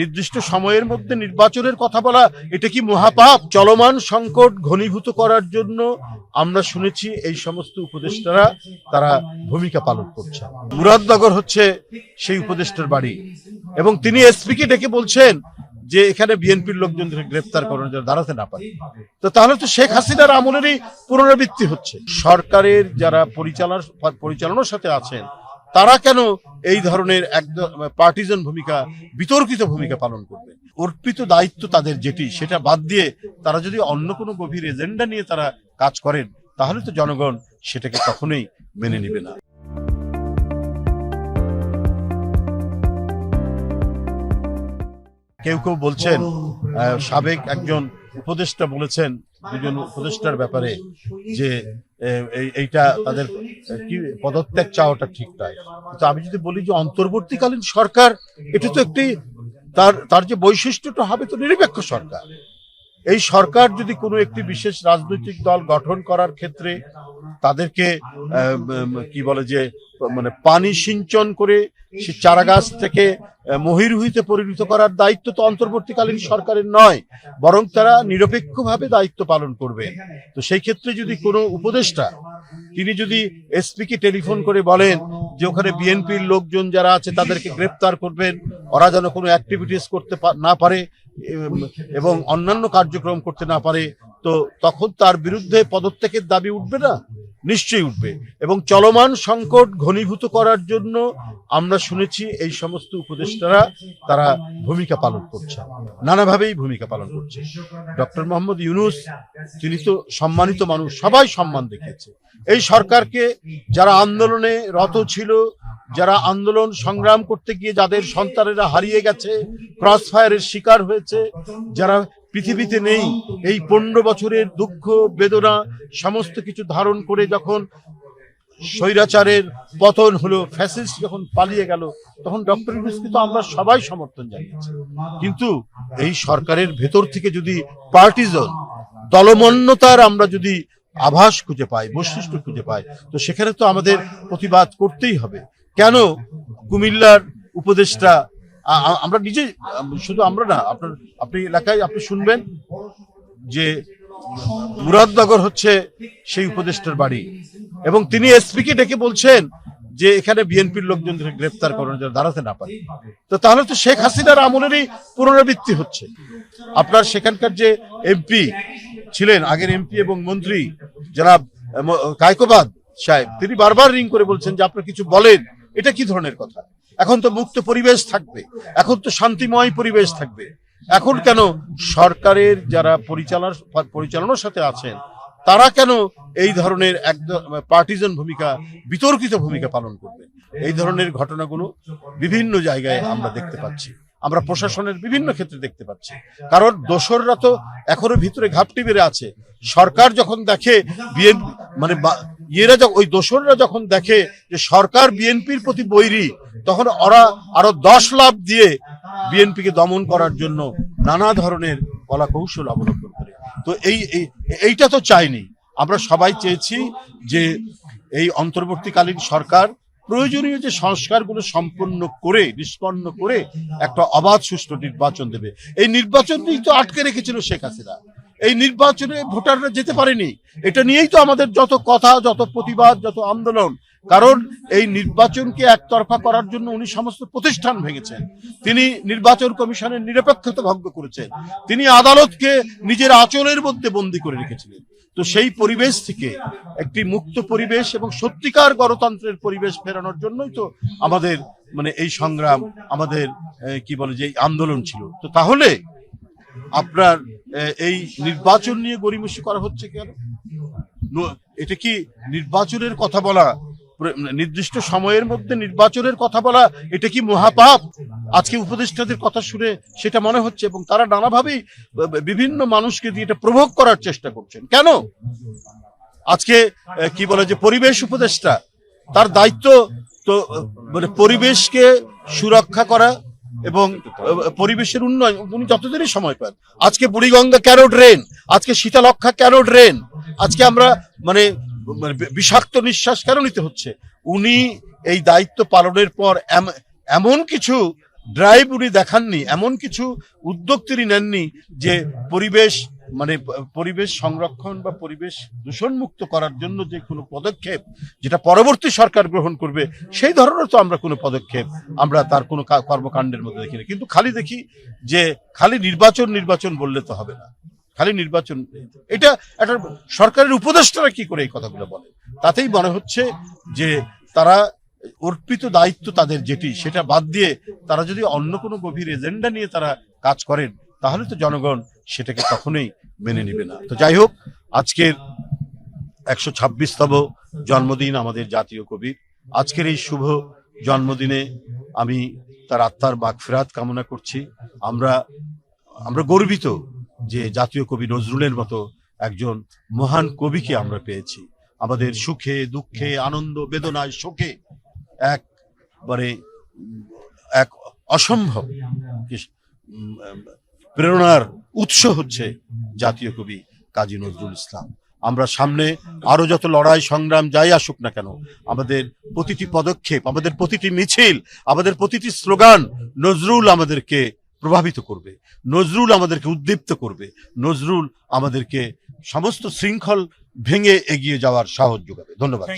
নির্দিষ্ট সময়ের মধ্যে নির্বাচনের কথা বলা, এটা কি মহাপাপ? চলমান সংকট ঘনীভূত করার জন্য আমরা শুনেছি এই সমস্ত উপদেষ্টারা তারা ভূমিকা পালন করছে মুরাদনগর হচ্ছে সেই উপদেষ্টার বাড়ি। এবং তিনি এসপিকে ডেকে বলছেন যে এখানে বিএনপির লোকজনদের গ্রেপ্তার করানোর জন্য দাঁড়াতে না পারে। তো তাহলে তো শেখ হাসিনার আমলেরই পুনরাবৃত্তি হচ্ছে। সরকারের যারা পরিচালনার পরিচালনার সাথে আছেন তারা কেন এই ধরনের একদম পার্টিজান ভূমিকা, বিতর্কিত ভূমিকা পালন করবে? অর্পিত দায়িত্ব তাদের যেটি, সেটা বাদ দিয়ে তারা যদি অন্য কোনো গভীর এজেন্ডা নিয়ে তারা কাজ করেন, তাহলে তো জনগণ সেটাকে কখনোই মেনে নেবে না। কেউ কেউ বলছেন সাবেক একজন উপদেষ্টা বলেছেন দুজন উপদেষ্টার ব্যাপারে যে এইটা তাদের কি পদত্যাগ চাওয়াটা ঠিক নয়। তো আমি যদি বলি যে অন্তর্বর্তীকালীন সরকার এটা তো একটি তার তার যে বৈশিষ্ট্যটা হবে তো নিরপেক্ষ সরকার। এই সরকার যদি কোনো একটি বিশেষ রাজনৈতিক দল গঠন করার ক্ষেত্রে তাদেরকে কি বলে যে মানে পানি সিঞ্চন করে সে চারাগাছ থেকে আহ, মহিরুহিতে পরিণত করার দায়িত্ব তো অন্তর্বর্তীকালীন সরকারের নয় বরং তারা নিরপেক্ষভাবে দায়িত্ব পালন করবে। তো সেই ক্ষেত্রে যদি কোনো উপদেষ্টা তিনি যদি এসপি কে টেলিফোন করে বলেন যে ওখানে বিএনপির লোকজন যারা আছে তাদেরকে গ্রেপ্তার করবেন ওরা যেন কোনো অ্যাক্টিভিটিস করতে না পারে এবং অন্যান্য কার্যক্রম করতে না পারে তো তখন তার বিরুদ্ধে পদত্যাগের দাবি উঠবে না? নিশ্চয়ই উঠবে। এবং চলমান সংকট ঘনীভূত করার জন্য আমরা শুনেছি এই সমস্ত উপদেষ্টারা তারা ভূমিকা পালন করছে। নানাভাবেই ভূমিকা পালন করছে। ডক্টর মোহাম্মদ ইউনুস, তিনি তো সম্মানিত মানুষ, সবাই সম্মান দেখিয়েছে। এই সরকারকে যারা আন্দোলনে রত ছিল, যারা আন্দোলন সংগ্রাম করতে গিয়ে যাদের সন্তানেরা হারিয়ে গেছে ক্রস ফায়ারের শিকার হয়েছে, যারা পৃথিবীতে নেই। এই পনেরো বছরের দুঃখ, বেদনা, সমস্ত কিছু ধারণ করে যখন স্বৈরাচারের পতন হলো, ফ্যাসিস্ট যখন পালিয়ে গেল, তখন ডক্টর ইউনুসকে তো আমরা সবাই সমর্থন জানিয়েছি। কিন্তু এই সরকারের ভেতর থেকে যদি পার্টিজন, দলমন্যতার আমরা যদি আভাস খুঁজে পাই, বৈশিষ্ট্য খুঁজে পাই, তো সেখানে তো আমাদের প্রতিবাদ করতেই হবে। কেন কুমিল্লার উপদেষ্টা আমরা নিজে শুধু আমরা না, আপনার, আপনি এলাকায় আপনি শুনবেন যে মুরাদনগর হচ্ছে সেই উপদেষ্টার বাড়ি। এবং তিনি এসপিকে ডেকে বলছেন যে এখানে বিএনপির লোকজনদের গ্রেপ্তার করানোর জন্য দাঁড়াতে না পারে। তো তাহলে তো শেখ হাসিনার আমলেরই পুনরাবৃত্তি হচ্ছে। আপনার সেখানকার যে এমপি ছিলেন, আগের এমপি এবং মন্ত্রী যারা কায়কোবাদ সাহেব, তিনি বারবার রিং করে বলছেন যে আপনারা কিছু বলেন। এটা কি ধরনের কথা? এখন তো মুক্ত পরিবেশ থাকবে, এখন তো শান্তিময় পরিবেশ থাকবে। এখন কেন সরকারের যারা পরিচালনার পরিচালনার সাথে আছেন, তারা কেন এই ধরনের একদম পার্টিজান ভূমিকা, বিতর্কিত ভূমিকা পালন করবে? এই ধরনের ঘটনাগুলো বিভিন্ন জায়গায় আমরা দেখতে পাচ্ছি। আমরা প্রশাসনের বিভিন্ন ক্ষেত্রে দেখতে পাচ্ছি। কারণ দোসররা তো এখনও ভিতরে ঘাপটি বেড়ে আছে। সরকার যখন দেখে বিএনপি মানে ইয়েরা ওই দোসররা যখন দেখে যে সরকার বিএনপির প্রতি বৈরী, তখন ওরা আরও দশ লাভ দিয়ে বিএনপিকে দমন করার জন্য নানা ধরনের কলা কৌশল অবলম্বন করে। তো এই, এই- এইটা তো চাইনি। আমরা সবাই চেয়েছি যে এই অন্তর্বর্তীকালীন সরকার প্রয়োজনীয় যে সংস্কারগুলো সম্পন্ন করে, নিষ্পন্ন করে একটা অবাধ সুষ্ঠু নির্বাচন দেবে। এই নির্বাচনই তো আটকে রেখেছিল শেখ হাসিনা। এই নির্বাচনে ভোটাররা যেতে পারেনি। এটা নিয়েই তো আমাদের যত কথা, যত প্রতিবাদ, যত আন্দোলন। কারণ এই নির্বাচনকে একতরফা করার জন্য উনি সমস্ত প্রতিষ্ঠান ভেঙেছেন। তিনি নির্বাচন কমিশনের নিরপেক্ষতা ভঙ্গ করেছেন। তিনি আদালতকে নিজের আচলের মধ্যে বন্দি করে রেখেছিলেন। তো সেই পরিবেশ থেকে একটি মুক্ত পরিবেশ এবং সত্যিকার গণতন্ত্রের পরিবেশ ফেরানোর জন্যই তো আমাদের মানে এই সংগ্রাম, আমাদের কি বলে যে আন্দোলন ছিল। তো তাহলে আপনার এই নির্বাচন নিয়ে গরিমসি করা হচ্ছে কেন? এটা কি নির্বাচনের কথা বলা নির্দিষ্ট সময়ের মধ্যে নির্বাচনের কথা বলা, এটা কি মহাপাপ? আজকে উপদেষ্টাদের কথা শুনে সেটা মনে হচ্ছে এবং তারা নানাভাবেই বিভিন্ন মানুষকে দিয়ে এটা প্রভোগ করার চেষ্টা করছেন। কেন? আজকে কি বলে যে পরিবেশ উপদেষ্টা, তার দায়িত্ব তো মানে পরিবেশকে সুরক্ষা করা এবং পরিবেশের উন্নয়ন উনি যতদিনই সময় পান। আজকে বুড়িগঙ্গা কেন ড্রেন আজকে শীতালক্ষা কেন ড্রেন আজকে আমরা মানে মানে বিষাক্ত নিঃশ্বাস কেন নিতে হচ্ছে? উনি এই দায়িত্ব পালনের পর এম- এমন কিছু ড্রাইভ উনি দেখাননি এমন কিছু উদ্যোগ তিনি নেননি যে পরিবেশ মানে পরিবেশ সংরক্ষণ বা পরিবেশ দূষণমুক্ত করার জন্য যে কোনো পদক্ষেপ যেটা পরবর্তী সরকার গ্রহণ করবে, সেই ধরনের তো আমরা কোনো পদক্ষেপ আমরা তার কোনো কর্মকাণ্ডের মধ্যে দেখি না কিন্তু খালি দেখি যে খালি নির্বাচন নির্বাচন বললে তো হবে না। খালি নির্বাচন, এটা একটা সরকারের উপদেষ্টারা কি করে এই কথাগুলো বলে? তাতেই মনে হচ্ছে যে তারা অর্পিত দায়িত্ব তাদের যেটি, সেটা বাদ দিয়ে তারা যদি অন্য কোনো গভীর এজেন্ডা নিয়ে তারা কাজ করেন, তাহলে তো জনগণ সেটাকে কখনোই মেনে নেবে না। তো যাই হোক আজকের একশো ছাব্বিশতম জন্মদিন আমাদের জাতীয় কবির আজকের এই শুভ জন্মদিনে আমি তার আত্মার বাগফেরাত কামনা করছি। আমরা আমরা গর্বিত যে জাতীয় কবি নজরুলের মতো একজন মহান কবিকে আমরা পেয়েছি। আমাদের সুখে দুঃখে আনন্দ বেদনায় শোকে একবারে এক অসম্ভব প্রেরণার উৎস হচ্ছে জাতীয় কবি কাজী নজরুল ইসলাম। আমরা সামনে আরও যত লড়াই সংগ্রাম যাই আসুক না কেন আমাদের প্রতিটি পদক্ষেপ আমাদের প্রতিটি মিছিল আমাদের প্রতিটি স্লোগান নজরুল আমাদেরকে প্রভাবিত করবে নজরুল আমাদেরকে উদ্দীপ্ত করবে নজরুল আমাদেরকে সমস্ত শৃঙ্খল ভেঙে এগিয়ে যাওয়ার সাহস যোগাবে। ধন্যবাদ